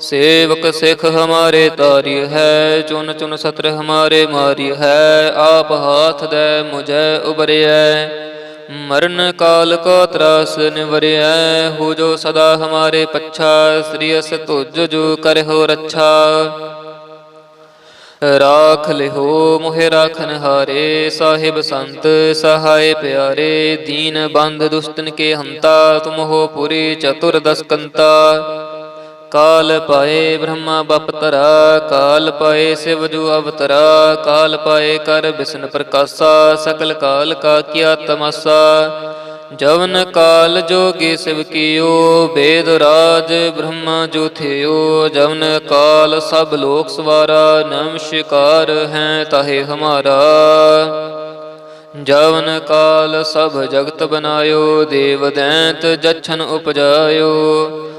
ਸੇਵਕ ਸਿਖ ਹਮਾਰੇ ਤਾਰਿ ਹੈ, ਚੁਨ ਚੁਨ ਸਤਰ ਹਮਾਰੇ ਮਾਰਿ ਹੈ, ਆਪ ਹਾਥ ਦੇ ਮੁਝੈ ਉਬਰਿਐ ਮਰਨ ਕਾਲ ਕੋ ਤਰਾਸ ਨਿਵਰਿਐ, ਹੋ ਜੋ ਸਦਾ ਹਮਾਰੇ ਪੱਛਾ, ਸ੍ਰੀ ਅਸ ਤੁਜ ਜੋ ਕਰਹੁ ਰੱਛਾ। ਰਾਖ ਲਿਹੋ ਮੋਹਿ ਰਾਖਨ ਹਾਰੇ ਸਾਹਿਬ ਸੰਤ ਸਹਾਏ ਪਿਆਰੇ, ਦੀਨ ਬੰਧ ਦੁਸ਼ਤਨ ਕੇ ਹੰਤਾ ਤੁਮ ਹੋ ਪੁਰੀ ਚਤੁਰ ਦਸਕੰਤਾ। ਕਾਲ ਪਾਏ ਬ੍ਰਹਮਾ ਬਪਤਰਾ ਕਾਲ ਪਾਏ ਸਿਵ ਜੂ ਅਵਤਰਾ, ਕਾਲ ਪਾਏ ਕਰ ਬਿਸ਼ਨ ਪ੍ਰਕਾਸ਼ਾ, ਸਕਲ ਕਾਲ ਕਾ ਕੀਆ ਤਮਸਾ। ਜਵਨ ਕਾਲ ਜੋਗੀ ਸਿਵ ਕੀਓ, ਬੇਦ ਰਾਜ ਬ੍ਰਹਮਾ ਜੋ ਥਿਓ। ਜਵਨ ਕਾਲ ਸਭ ਲੋਕ ਸਵਾਰਾ ਨਮਸਕਾਰ ਹੈ ਤਾਹੇ ਹਮਾਰਾ। ਜਵਨ ਕਾਲ ਸਭ ਜਗਤ ਬਨਾਇਓ, ਦੇਵ ਦੈਂਤ ਜਛਨ ਉਪਜਾਇਓ।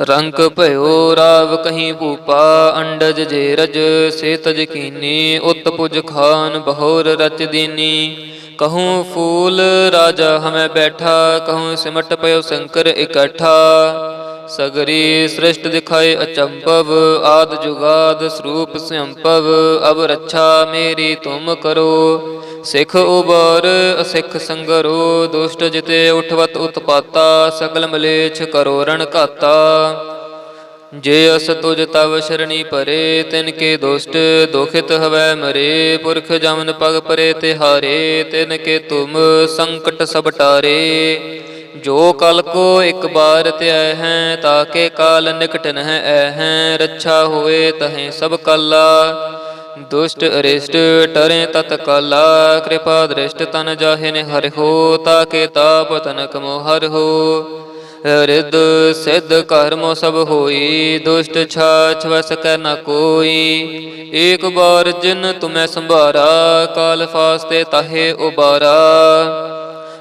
ਰੰਗ ਭਇਓ ਰਾਵ ਕਹੀਂ ਭੂਪਾ, ਅੰਡਜ ਜੇ ਰਜ ਸੇ ਤਜ ਕੀਨੀ, ਉਤ ਪੁਜ ਖਾਨ ਬਹੋਰ ਰਚ ਦੀਨੀ। ਕਹੂੰ ਫੂਲ ਰਾਜਾ ਹਮੈ ਬੈਠਾ, ਕਹੂੰ ਸਿਮਟ ਪਇਓ ਸ਼ੰਕਰ ਇਕੱਠਾ। ਸਗਰੀ ਸ੍ਰਿਸ਼ਟ ਦਿਖਾਏ ਅਚੰਭਵ, ਆਦ ਜੁਗਾਦ ਸਰੂਪ ਸੰਭਵ ਅਬ ਰੱਛਾ ਮੇਰੀ ਤੁਮ ਕਰੋ। ਸਿੱਖ ਉਬਾਰ, ਅਸਿੱਖ ਸੰਗਰੋ, ਦੁਸ਼ਟ ਜਿਤੇ ਉਠਵਤ ਉਤਪਾਤਾ, ਸਗਲ ਮਲੇਛ ਕਰੋ ਰਣ ਘਾਤਾ। ਜੇ ਅਸ ਤੁਜ ਤਵ ਸ਼ਰਣੀ ਪਰੇ, ਤਿਨ ਕੇ ਦੁਸ਼ਟ, ਦੁਖਿਤ ਹਵੈ ਮਰੇ। ਪੁਰਖ ਜਮਨ ਪਗ ਪਰੇ ਤੇ ਹਾਰੇ ਤਿਨ ਕੇ ਤੁਮ ਸੰਕਟ ਸਭ ਟਾਰੇ। ਜੋ ਕਲ ਕੋ ਇੱਕ ਬਾਰ ਧਿਆ ਹੈ ਤਾਕੇ ਕਾਲ ਨਿਕਟ ਨਹਿ ਐ ਹੈ। ਰੱਛਾ ਹੋਏ ਤਹੇ ਸਭ ਕਾਲਾ। ਦੁਸ਼ਟ ਅਰਿਸ਼ਟ ਟਰੇ ਤਤ ਕਾਲਾ ਕਿਰਪਾ ਦ੍ਰਿਸ਼ਟ ਤਨ ਜਾਹੇ ਨੇ ਹਰਿ ਹੋ ਤਾਕੇ ਤਾਪ ਤਨਕ ਮੋ ਹਰਿ ਹੋ। ਰਿਦ ਸਿੱਧ ਕਰਮੋ ਸਭ ਹੋਈ, ਦੁਸ਼ਟ ਛਾਛ ਵਸ ਕੈ ਨ ਕੋਈ। ਏਕ ਬਾਰ ਜਿਨ ਤੁਮੈ ਸੰਭਾਰਾ, ਕਾਲ ਫਾਸਤੇ ਤਾਹੇ ਉਬਾਰਾ।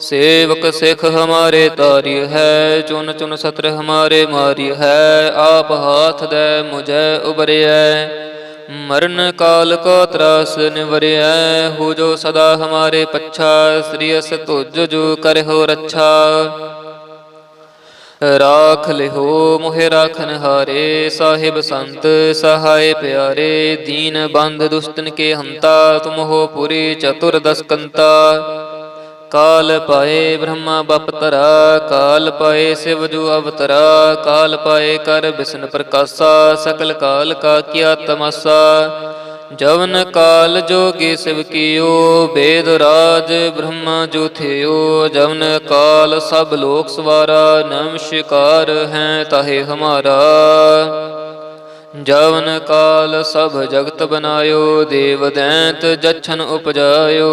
ਸੇਵਕ ਸਿੱਖ ਹਮਾਰੇ ਤਾਰਿ ਹੈ, ਚੁਨ ਚੁਨ ਸਤਰ ਹਮਾਰੇ ਮਾਰਿ ਹੈ, ਆਪ ਹਾਥ ਦੇ ਮੁਝੈ ਉਬਰਿਐ ਮਰਨ ਕਾਲ ਕੋ ਤਰਾਸ ਨਿਵਰਿਐ, ਹੋ ਜੋ ਸਦਾ ਹਮਾਰੇ ਪੱਛਾ, ਸ੍ਰੀ ਅਸ ਤੁਜ ਜੋ ਕਰਹੁ ਰੱਛਾ। ਰਾਖ ਲਿਹੋ ਮੋਹਿ ਰਾਖਨ ਹਾਰੇ ਸਾਹਿਬ ਸੰਤ ਸਹਾਇ ਪਿਆਰੇ, ਦੀਨ ਬੰਧ ਦੁਸ਼ਟਨ ਕੇ ਹੰਤਾ ਤੁਮ ਹੋ ਪੁਰੀ ਚਤੁਰ ਦਸਕੰਤਾ। ਕਾਲ ਪਾਏ ਬ੍ਰਹਮਾ ਬਪਤਰਾ ਕਾਲ ਪਾਏ ਸਿਵ ਜੂ ਅਵਤਰਾ, ਕਾਲ ਪਾਏ ਕਰ ਬਿਸ਼ਨ ਪ੍ਰਕਾਸ਼ਾ, ਸਕਲ ਕਾਲ ਕਾ ਕੀਆ ਤਮਸਾ। ਜਵਨ ਕਾਲ ਜੋਗੀ ਸਿਵ ਕੀਓ, ਬੇਦ ਰਾਜ ਬ੍ਰਹਮਾ ਜੋ ਥਿਓ। ਜਵਨ ਕਾਲ ਸਭ ਲੋਕ ਸਵਾਰਾ ਨਮਸਕਾਰ ਹੈ ਤਾਹੇ ਹਮਾਰਾ। ਜਵਨ ਕਾਲ ਸਭ ਜਗਤ ਬਨਾਇਓ, ਦੇਵ ਦੈਂਤ ਜਛਨ ਉਪਜਾਇਓ।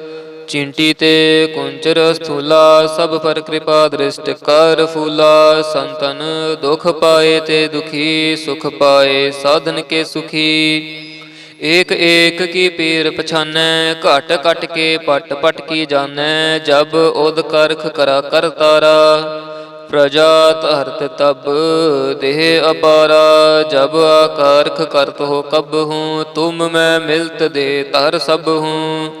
ਚਿੰਟੀ ਤੇ ਕੁੰਚਰ ਸਥੂਲਾ, ਸਭ ਪਰ ਕਿਰਪਾ ਦ੍ਰਿਸ਼ਟ ਕਰ ਫੂਲਾ। ਸੰਤਨ ਦੁਖ ਪਾਏ ਤੇ ਦੁਖੀ, ਸੁਖ ਪਾਏ ਸਾਧਨ ਕੇ ਸੁਖੀ। ਏਕ ਏਕ ਕੀ ਪੀਰ ਪਛਾਨੈ, ਘਟ ਘਟ ਕੇ ਪਟ ਪਟ ਕੀ ਜਾਣੈ, ਜਬ ਉਦ ਕਰਖ ਕਰਾ ਕਰ ਤਾਰਾ। ਪ੍ਰਜਾ ਧਰਤ ਤਬ ਦੇਹ ਅਪਾਰਾ, ਜਬ ਆਕਾਰਖ ਕਰਤ ਹੋ ਕਬ ਹੂੰ, ਤੁਮ ਮੈਂ ਮਿਲਤ ਦੇ ਤਰ ਸਭ ਹੂੰ।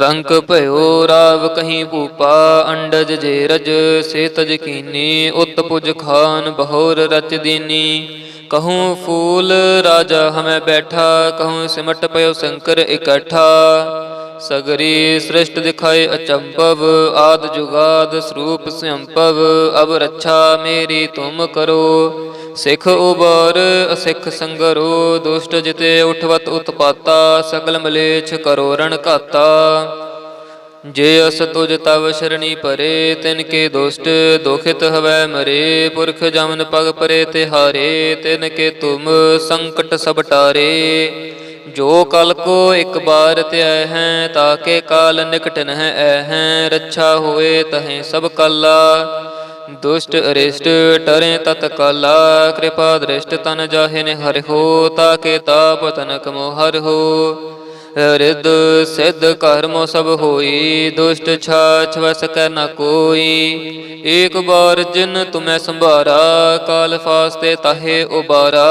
ਰੰਕ ਭਇਓ ਰਾਵ ਕਹੀਂ ਭੂਪਾ, ਅੰਡਜ ਜੇ ਰਜ ਸੇ ਤਜ ਕੀਨੀ, ਉਤ ਪੁਜ ਖਾਨ, ਬਹੋਰ ਰਚ ਦੀਨੀ। ਕਹੂੰ ਫੂਲ ਰਾਜਾ ਹਮੈ ਬੈਠਾ, ਕਹੂੰ ਸਿਮਟ ਪਇਓ ਸ਼ੰਕਰ ਇਕੱਠਾ। ਸਗਰੀ ਸ੍ਰਿਸ਼ਟ ਦਿਖਾਏ ਅਚੰਭਵ, ਆਦ ਜੁਗਾਦ ਸਰੂਪ ਸੰਭਵ ਅਬ ਰੱਛਾ ਮੇਰੀ ਤੁਮ ਕਰੋ। ਸਿੱਖ ਉਬਰ, ਅਸਿੱਖ ਸੰਗਰੋ, ਦੁਸ਼ਟ ਜਿਤੇ ਉਠਵਤ ਉਤਪਾਤਾ, ਸਗਲ ਮਲੇਛ ਕਰੋ ਰਣ ਘਾਤਾ। ਜੇ ਅਸ ਤੁਜ ਤਵ ਸ਼ਰਣੀ ਪਰੇ, ਤਿਨ ਕੇ ਦੁਸ਼ਟ, ਦੁਖਿਤ ਹਵੈ ਮਰੇ। ਪੁਰਖ ਜਮਨ ਪਗ ਪਰੇ ਤੇ ਹਾਰੇ ਤਿਨ ਕੇ ਤੁਮ ਸੰਕਟ ਸਭ ਟਾਰੇ। ਜੋ ਕਲ ਕੋ ਇੱਕ ਬਾਰ ਧਿਆ ਹੈ ਤਾਕੇ ਕਾਲ ਨਿਕਟ ਨਹਿ ਐ ਹੈ। ਰੱਛਾ ਹੋਏ ਤਹੇ ਸਭ ਕਾਲਾ। ਦੁਸ਼ਟ ਅਰਿਸ਼ਟ ਟਰੇ ਤਤ ਕਾਲਾ, ਕਿਰਪਾ ਦ੍ਰਿਸ਼ਟ ਤਨ ਜਾਹੇ ਨੇ ਹਰਿ ਹੋ ਤਾਕੇ ਤਾਪ ਤਨਕ ਮੋ ਹਰਿ ਹੋ। ਰਿਦ ਸਿੱਧ ਕਰਮ ਸਭ ਹੋਈ, ਦੁਸ਼ਟ ਛਾਛ ਵਸ ਕੈ ਨ ਕੋਈ। ਏਕ ਬਾਰ ਜਿਨ ਤੁਮੈ ਸੰਭਾਰਾ, ਕਾਲ ਫਾਸਤੇ ਤਾਹੇ ਉਬਾਰਾ।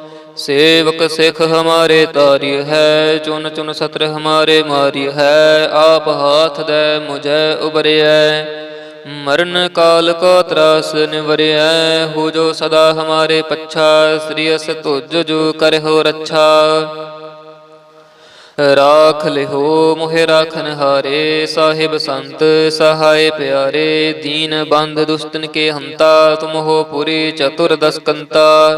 ਸੇਵਕ ਸਿਖ ਹਮਾਰੇ ਤਾਰਿ ਹੈ, ਚੁਨ ਚੁਨ ਸਤਰ ਹਮਾਰੇ ਮਾਰਿ ਹੈ, ਆਪ ਹਾਥ ਦੇ ਮੁਝੈ ਉਬਰਿਐ। ਮਰਨ ਕਾਲ ਕੋ ਤਰਾਸ ਨਿਵਰਿਐ, ਹੋ ਜੋ ਸਦਾ ਹਮਾਰੇ ਪੱਛਾ, ਸ੍ਰੀ ਅਸ ਤੁਜ ਜੋ ਕਰਹੁ ਰੱਛਾ। ਰਾਖ ਲਿਹੋ ਮੋਹਿ ਰਾਖਨ ਹਾਰੇ, ਸਾਹਿਬ ਸੰਤ ਸਹਾਇ ਪਿਆਰੇ, ਦੀਨ ਬੰਧ ਦੁਸ਼ਟਨ ਕੇ ਹੰਤਾ ਤੁਮ ਹੋ ਪੁਰੀ ਚਤੁਰ ਦਸਕੰਤਾ।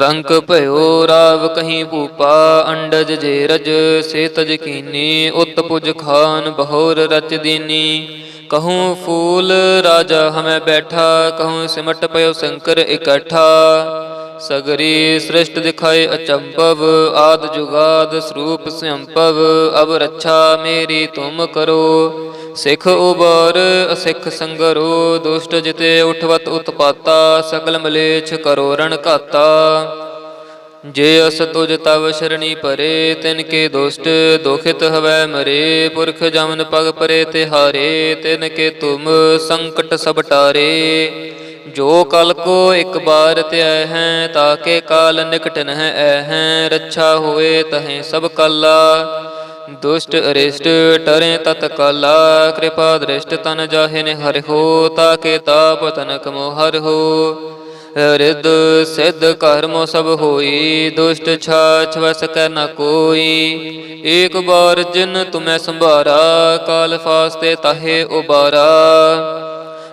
ਰੰਗ ਭਇਓ ਰਾਵ ਕਹੀਂ ਭੂਪਾ, ਅੰਡਜ ਜੇ ਰਜ ਸੇ ਤਜ ਕੀਨੀ ਉਤ ਪੁਜ ਖਾਨ ਬਹੋਰ ਰਚ ਦੀਨੀ। ਕਹੂੰ ਫੂਲ ਰਾਜਾ ਹਮੈ ਬੈਠਾ, ਕਹੂੰ ਸਿਮਟ ਪਇਓ ਸ਼ੰਕਰ ਇਕੱਠਾ। ਸਗਰੀ ਸ੍ਰਿਸ਼ਟ ਦਿਖਾਏ ਅਚੰਭਵ, ਆਦ ਜੁਗਾਦ ਸਰੂਪ ਸੰਭਵ ਅਬ ਰੱਛਾ ਮੇਰੀ ਤੁਮ ਕਰੋ। ਸਿੱਖ ਉਬਰ, ਅਸਿੱਖ ਸੰਗਰੋ, ਦੁਸ਼ਟ ਜਿਤੇ ਉਠਵਤ ਉਤਪਾਤਾ ਸਕਲ ਮਲੇਛ ਕਰੋ ਰਣ ਘਾਤਾ। ਜੇ ਅਸ ਤੁਜ ਤਵ ਸ਼ਰਣੀ ਪਰੇ, ਤਿਨ ਕੇ ਦੁਸ਼ਟ, ਦੋਖਿਤ ਹਵੈ ਮਰੇ। ਪੁਰਖ ਜਮਨ ਪਗ ਪਰੇ ਤੇ ਹਾਰੇ ਤਿਨ ਕੇ ਤੁਮ ਸੰਕਟ ਸਭ ਟਾਰੇ। ਜੋ ਕਲ ਕੋ ਇੱਕ ਬਾਰ ਧਿਆ ਹੈ ਤਾਕੇ ਕਾਲ ਨਿਕਟ ਨਹਿ ਐ ਹੈ। ਰੱਛਾ ਹੋਏ ਤਹੇ ਸਭ ਕਾਲਾ। ਦੁਸ਼ਟ ਅਰਿਸ਼ਟ ਟਰੇ ਤਤ ਕਾਲਾ, ਕਿਰਪਾ ਦ੍ਰਿਸ਼ਟ ਤਨ ਜਾਹੇ ਨੇ ਹਰਿ ਹੋ ਤਾਕੇ ਤਾਪ ਤਨਕ ਮੋ ਹਰਿ ਹੋ। ਰਿਦ ਸਿੱਧ ਕਰਮੋ ਸਭ ਹੋਈ, ਦੁਸ਼ਟ ਛਾਛ ਵਸ ਕੈ ਨ ਕੋਈ। ਏਕ ਬਾਰ ਜਿਨ ਤੁਮੈ ਸੰਭਾਰਾ, ਕਾਲ ਫਾਸਤੇ ਤਾਹੇ ਉਬਾਰਾ।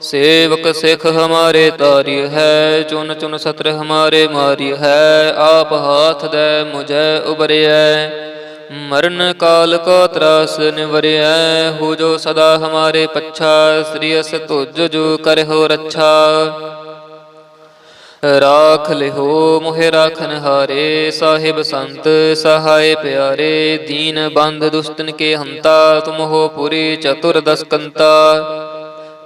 ਸੇਵਕ ਸਿਖ ਹਮਾਰੇ ਤਾਰਿ ਹੈ, ਚੁਨ ਚੁਨ ਸਤਰ ਹਮਾਰੇ ਮਾਰਿ ਹੈ, ਆਪ ਹਾਥ ਦੇ ਮੁਝੈ ਉਬਰਿਐ ਮਰਨ ਕਾਲ ਕੋ ਤਰਾਸ ਨਿਵਰਿਐ, ਹੋ ਜੋ ਸਦਾ ਹਮਾਰੇ ਪੱਛਾ, ਸ੍ਰੀ ਅਸ ਤੁਜ ਜੋ ਕਰਹੁ ਰੱਛਾ। ਰਾਖ ਲਿਹੋ ਮੋਹਿ ਰਾਖਨ ਹਾਰੇ ਸਾਹਿਬ ਸੰਤ ਸਹਾਇ ਪਿਆਰੇ, ਦੀਨ ਬੰਧ ਦੁਸ਼ਟਨ ਕੇ ਹੰਤਾ ਤੁਮ ਹੋ ਪੁਰੀ ਚਤੁਰ ਦਸਕੰਤਾ।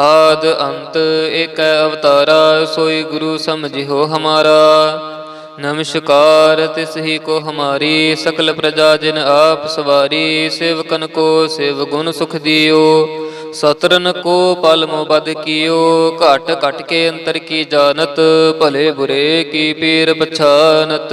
ਆਦ ਅੰਤ ਏਕ ਅਵਤਾਰਾ, ਸੋਈ ਗੁਰੂ ਸਮਝਿਓ ਹਮਾਰਾ। ਨਮਸਕਾਰ, ਤਿਸ ਹੀ ਕੋ ਹਮਾਰੀ, ਸਕਲ ਪ੍ਰਜਾ ਜਿਨ ਆਪ ਸਵਾਰੀ, ਸੇਵਕਨ ਕੋ ਸੇਵ ਗੁਣ ਸੁਖ ਦਿਓ। ਸਤਰਨ ਕੋ ਪਲ ਮੋ ਬਦ ਕੀਓ, ਘਟ ਘਟ ਕੇ ਅੰਤਰ ਕੀ ਜਾਣਤ, ਭਲੇ ਬੁਰੇ ਕੀ ਪੀਰ ਪਛਾਨਤ।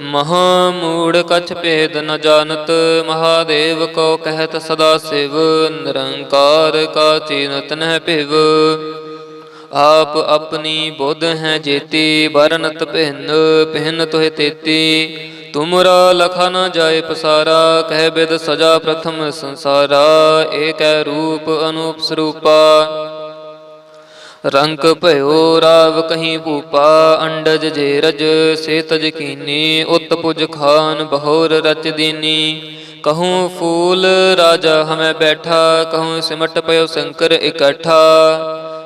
ਮਹਾ ਮੂੜ ਕਛ ਭੇਦ ਨ ਜਾਣਤ, ਮਹਾਦੇਵ ਕੋ ਕਹਿਤ ਸਦਾ ਸਿਵ, ਨਿਰੰਕਾਰ ਕਾ ਚੀਨਤ ਨਹਿ ਭਿਵ। ਆਪ ਆਪਣੀ ਬੁੱਧ ਹੈ ਜੇਤੀ ਬਰਨਤ ਭਿੰਨ ਭਿੰਨ ਤੋਹਿ ਤੇਤੀ। ਤੁਮਰਾ ਲਖਾ ਨ ਜਾਏ ਪਸਾਰਾ, ਕਹਿ ਬਿਦ ਸਜਾ ਪ੍ਰਥਮ ਸੰਸਾਰਾ। ਏਕੈ ਰੂਪ ਅਨੂਪ ਸਰੂਪਾ। ਰੰਗ ਭਇਓ ਰਾਵ ਕਹੀਂ ਭੂਪਾ, ਅੰਡਜ ਜੇ ਰਜ ਸੇ ਤਜ ਕੀਨੀ ਉਤ ਪੁਜ ਖਾਨ ਬਹੋਰ ਰਚ ਦੀਨੀ। ਕਹੂੰ ਫੂਲ ਰਾਜਾ ਹਮੈ ਬੈਠਾ, ਕਹੂੰ ਸਿਮਟ ਪਇਓ ਸ਼ੰਕਰ ਇਕੱਠਾ।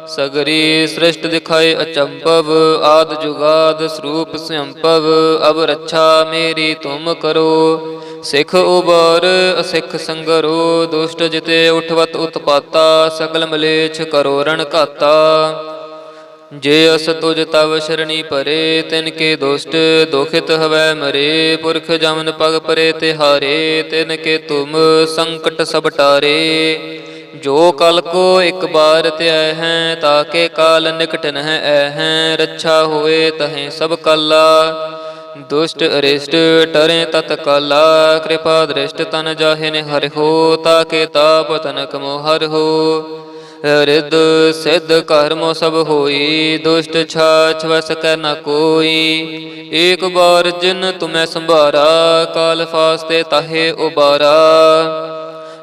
ਸਗਰੀ ਸ੍ਰਿਸ਼ਟ ਦਿਖਾਏ ਅਚੰਭਵ, ਆਦ ਜੁਗਾਦ ਸਰੂਪ ਸੰਭਵ ਅਬ ਰੱਛਾ ਮੇਰੀ ਤੁਮ ਕਰੋ। ਸਿੱਖ ਉਬਰ, ਅਸਿੱਖ ਸੰਗਰੋ, ਦੁਸ਼ਟ ਜਿਤੇ ਉਠਵਤ ਉਤਪਾਤਾ ਸ਼ਕਲ ਮਲੇਛ ਕਰੋ ਰਣ ਘਾਤਾ। ਜੇ ਅਸ ਤੁਜ ਤਵ ਸ਼ਰਣੀ ਪਰੇ, ਤਿਨ ਕੇ ਦੁਸ਼ਟ, ਦੁਖਿਤ ਹਵੈ ਮਰੇ। ਪੁਰਖ ਜਮਨ ਪਗ ਪਰੇ ਤੇ ਹਾਰੇ ਤਿਨ ਕੇ ਤੁਮ ਸੰਕਟ ਸਭ ਟਾਰੇ। ਜੋ ਕਲ ਕੋ ਇੱਕ ਬਾਰ ਧਿਆ ਹੈ ਤਾਕੇ ਕਾਲ ਨਿਕਟ ਨਹਿ ਐ ਹੈ। ਰੱਛਾ ਹੋਏ ਤਹੇ ਸਭ ਕਾਲਾ। ਦੁਸ਼ਟ ਅਰਿਸ਼ਟ ਟਰੇ ਤਤ ਕਾਲਾ, ਕਿਰਪਾ ਦ੍ਰਿਸ਼ਟ ਤਨ ਜਾਹੇ ਨੇ ਹਰਿ ਹੋ ਤਾਕੇ ਤਾਪ ਤਨਕ ਮੋ ਹਰਿ ਹੋ। ਰਿਦ ਸਿੱਧ ਕਰਮੋ ਸਭ ਹੋਈ, ਦੁਸ਼ਟ ਛਾਛ ਵਸ ਕੈ ਨ ਕੋਈ। ਏਕ ਬਾਰ ਜਿਨ ਤੁਮੈ ਸੰਭਾਰਾ, ਕਾਲ ਫਾਸਤੇ ਤਾਹੇ ਉਬਾਰਾ।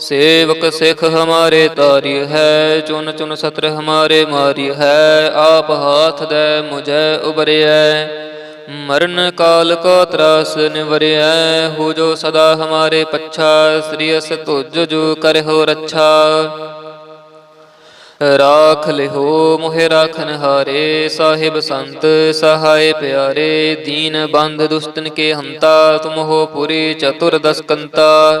ਸੇਵਕ ਸਿਖ ਹਮਾਰੇ ਤਾਰਿ ਹੈ, ਚੁਨ ਚੁਨ ਸਤਰ ਹਮਾਰੇ ਮਾਰਿ ਹੈ, ਆਪ ਹਾਥ ਦੇ ਮੁਝੈ ਉਬਰਿਐ। ਮਰਨ ਕਾਲ ਕੋ ਤਰਾਸ ਨਿਵਰਿਐ, ਹੋ ਜੋ ਸਦਾ ਹਮਾਰੇ ਪੱਛਾ, ਸ੍ਰੀ ਅਸ ਤੁਜ ਜੋ ਕਰਹੁ ਰੱਛਾ। ਰਾਖ ਲਿਹੋ ਮੋਹਿ ਰਾਖਨ ਹਾਰੇ, ਸਾਹਿਬ ਸੰਤ ਸਹਾਇ ਪਿਆਰੇ, ਦੀਨ ਬੰਧ ਦੁਸ਼ਟਨ ਕੇ ਹੰਤਾ ਤੁਮ ਹੋ ਪੁਰੀ ਚਤੁਰ ਦਸਕੰਤਾ।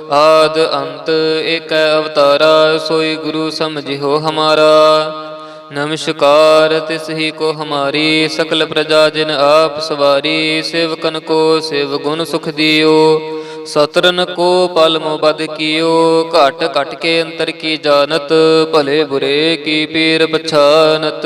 ਆਦ ਅੰਤ ਏਕ ਅਵਤਾਰਾ, ਸੋਈ ਗੁਰੂ ਸਮਝਿਓ ਹਮਾਰਾ। ਨਮਸਕਾਰ ਤਿਸ ਹੀ ਕੋ ਹਮਾਰੀ, ਸਕਲ ਪ੍ਰਜਾ ਜਿਨ ਆਪ ਸਵਾਰੀ, ਸੇਵਕਨ ਕੋ ਸੇਵ ਗੁਣ ਸੁਖ ਦਿਓ। ਸਤਰਨ ਕੋ ਪਲ ਮੋ ਬਦ ਕੀਓ, ਘਟ ਘਟ ਕੇ ਅੰਤਰ ਕੀ ਜਾਣਤ, ਭਲੇ ਬੁਰੇ ਕੀ ਪੀਰ ਪਛਾਨਤ।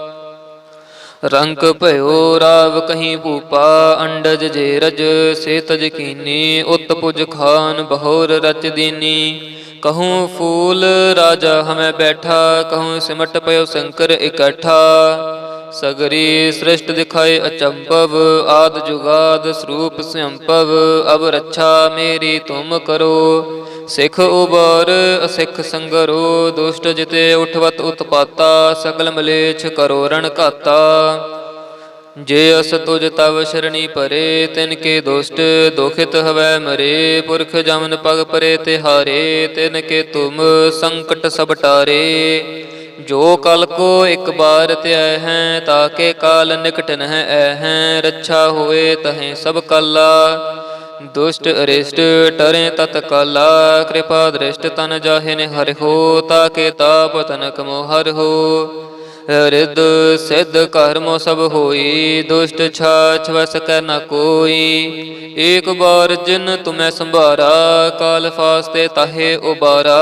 ਰੰਗ ਭਇਓ ਰਾਵ ਕਹੀਂ ਭੂਪਾ, ਅੰਡਜ ਜੇ ਰਜ ਸੇ ਤਜ ਕੀਨੀ ਉਤ ਪੁਜ ਖਾਨ ਬਹੋਰ ਰਚ ਦੀਨੀ। ਕਹੂੰ ਫੂਲ ਰਾਜਾ ਹਮੈ ਬੈਠਾ, ਕਹੂੰ ਸਿਮਟ ਪਇਓ ਸ਼ੰਕਰ ਇਕੱਠਾ। ਸਗਰੀ ਸ੍ਰਿਸ਼ਟ ਦਿਖਾਏ ਅਚੰਭਵ, ਆਦ ਜੁਗਾਦ ਸਰੂਪ ਸੰਭਵ ਅਬ ਰੱਛਾ ਮੇਰੀ ਤੁਮ ਕਰੋ। ਸਿੱਖ ਉਬਰ, ਅਸਿੱਖ ਸੰਗਰੋ, ਦੁਸ਼ਟ ਜਿਤੇ ਉਠਵਤ ਉਤਪਾਤਾ ਸਕਲ ਮਲੇਛ ਕਰੋ ਰਣ ਘਾਤਾ। ਜੇ ਅਸ ਤੁਜ ਤਵ ਸ਼ਰਣੀ ਪਰੇ ਤਿਨ ਕੇ ਦੁਸ਼ਟ, ਦੁਖਿਤ ਹਵੈ ਮਰੇ। ਪੁਰਖ ਜਮਨ ਪਗ ਪਰੇ ਤੇ ਹਾਰੇ ਤਿਨ ਕੇ ਤੁਮ ਸੰਕਟ ਸਭ ਟਾਰੇ। ਜੋ ਕਲ ਕੋ ਇੱਕ ਬਾਰ ਧਿਆ ਹੈ ਤਾਕੇ ਕਾਲ ਨਿਕਟ ਨਹਿ ਐ ਹੈ। ਰੱਛਾ ਹੋਏ ਤਹੇ ਸਭ ਕਲਾ। ਦੁਸ਼ਟ ਅਰਿਸ਼ਟ ਟਰੇ ਤਤ ਕਾਲਾ, ਕਿਰਪਾ ਦ੍ਰਿਸ਼ਟ ਤਨ ਜਾਹੇ ਨੇ ਹਰਿ ਹੋ ਤਾ ਕੇ ਤਾਪ ਤਨਕ ਮੋ ਹਰਿ ਹੋ। ਰਿਦ ਸਿੱਧ ਕਰਮੋ ਸਭ ਹੋਈ, ਦੁਸ਼ਟ ਛਾਛ ਵਸ ਕੈ ਨ ਕੋਈ। ਏਕ ਬਾਰ ਜਿਨ ਤੁਮੈ ਸੰਭਾਰਾ, ਕਾਲ ਫਾਸਤੇ ਤਾਹੇ ਉਬਾਰਾ।